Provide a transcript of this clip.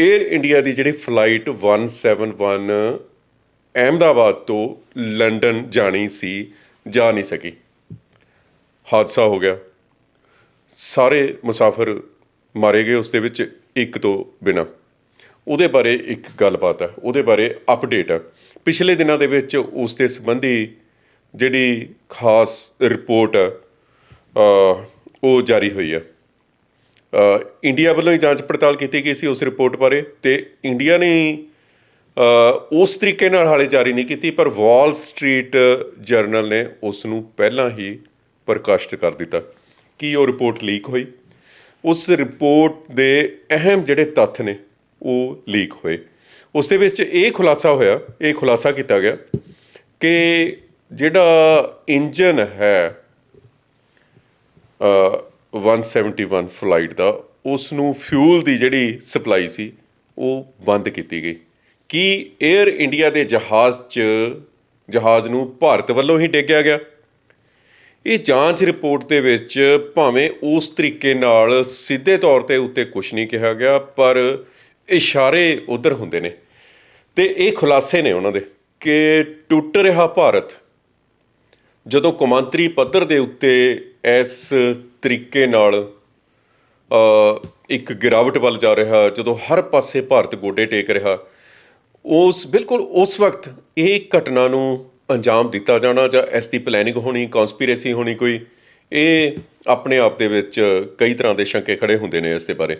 Air India ਦੀ ਜਿਹੜੀ flight 171 Ahmedabad ਤੋਂ London ਜਾਣੀ ਸੀ, ਜਾ ਨਹੀਂ ਸਕੀ। ਹਾਦਸਾ ਹੋ ਗਿਆ। ਸਾਰੇ ਮੁਸਾਫਰ ਮਾਰੇ ਗਏ ਉਸ ਦੇ ਵਿੱਚ ਇੱਕ ਤੋਂ ਬਿਨਾ। ਉਹਦੇ ਬਾਰੇ ਇੱਕ ਗੱਲਬਾਤ ਹੈ, ਉਹਦੇ ਬਾਰੇ ਅਪਡੇਟ ਹੈ। ਪਿਛਲੇ ਦਿਨਾਂ ਦੇ ਵਿੱਚ ਉਸ ਦੇ ਸੰਬੰਧੀ ਜਿਹੜੀ ਖਾਸ ਰਿਪੋਰਟ ਹੈ ਉਹ ਜਾਰੀ ਹੋਈ ਹੈ। ਇੰਡੀਆ ਵੱਲੋਂ ਹੀ ਜਾਂਚ ਪੜਤਾਲ ਕੀਤੀ ਗਈ ਸੀ ਉਸ ਰਿਪੋਰਟ ਬਾਰੇ ਤੇ ਇੰਡੀਆ ਨੇ ਉਸ ਤਰੀਕੇ ਨਾਲ ਹਾਲੇ ਜਾਰੀ ਨਹੀਂ ਕੀਤੀ, ਪਰ ਵਾਲ ਸਟਰੀਟ ਜਰਨਲ ਨੇ ਉਸ ਨੂੰ ਪਹਿਲਾਂ ਹੀ ਪ੍ਰਕਾਸ਼ਿਤ ਕਰ ਦਿੱਤਾ। ਕੀ ਉਹ ਰਿਪੋਰਟ ਲੀਕ ਹੋਈ? ਉਸ ਰਿਪੋਰਟ ਦੇ ਅਹਿਮ ਜਿਹੜੇ ਤੱਥ ਨੇ, ਉਹ ਲੀਕ ਹੋਏ। ਉਸ ਦੇ ਵਿੱਚ ਇਹ ਖੁਲਾਸਾ ਹੋਇਆ, ਇਹ ਖੁਲਾਸਾ ਕੀਤਾ ਗਿਆ ਕਿ ਜਿਹੜਾ ਇੰਜਨ ਹੈ 171 ਫਲਾਈਟ ਦਾ ਉਸ ਨੂੰ ਫਿਊਲ ਦੀ ਜਿਹੜੀ ਸਪਲਾਈ ਸੀ, ਉਹ ਬੰਦ ਕੀਤੀ ਗਈ। ਕੀ 에ਅਰ ਇੰਡੀਆ ਦੇ ਜਹਾਜ਼ 'ਚ, ਜਹਾਜ਼ ਨੂੰ ਭਾਰਤ ਵੱਲੋਂ ਹੀ ਡੇਗਿਆ ਗਿਆ? ਇਹ ਜਾਂਚ ਰਿਪੋਰਟ ਦੇ ਵਿੱਚ ਭਾਵੇਂ ਉਸ ਤਰੀਕੇ ਨਾਲ ਸਿੱਧੇ ਤੌਰ ਤੇ ਉੱਤੇ ਕੁਝ ਨਹੀਂ ਕਿਹਾ ਗਿਆ, ਪਰ ਇਸ਼ਾਰੇ ਉਧਰ ਹੁੰਦੇ ਨੇ। ਤੇ ਇਹ ਖੁਲਾਸੇ ਨੇ ਉਹਨਾਂ ਦੇ ਕਿ ਟੁੱਟ ਰਿਹਾ ਭਾਰਤ, ਜਦੋਂ ਕੌਮਾਂਤਰੀ ਪੱਧਰ ਦੇ ਉੱਤੇ ਇਸ ਤਰੀਕੇ ਨਾਲ ਇੱਕ ਗਿਰਾਵਟ ਵੱਲ ਜਾ ਰਿਹਾ, ਜਦੋਂ ਹਰ ਪਾਸੇ ਭਾਰਤ ਗੋਡੇ ਟੇਕ ਰਿਹਾ, ਉਸ, ਬਿਲਕੁਲ ਉਸ ਵਕਤ ਇਹ ਘਟਨਾ ਨੂੰ ਅੰਜਾਮ ਦਿੱਤਾ ਜਾਣਾ ਜਾਂ ਇਸ ਦੀ ਪਲੈਨਿੰਗ ਹੋਣੀ ਕਨਸਪੀਰੇਸੀ ਹੋਣੀ ਕੋਈ, ਇਹ ਆਪਣੇ ਆਪ ਦੇ ਵਿੱਚ ਕਈ ਤਰ੍ਹਾਂ ਦੇ ਸ਼ੰਕੇ ਖੜੇ ਹੁੰਦੇ ਨੇ ਇਸ ਦੇ ਬਾਰੇ।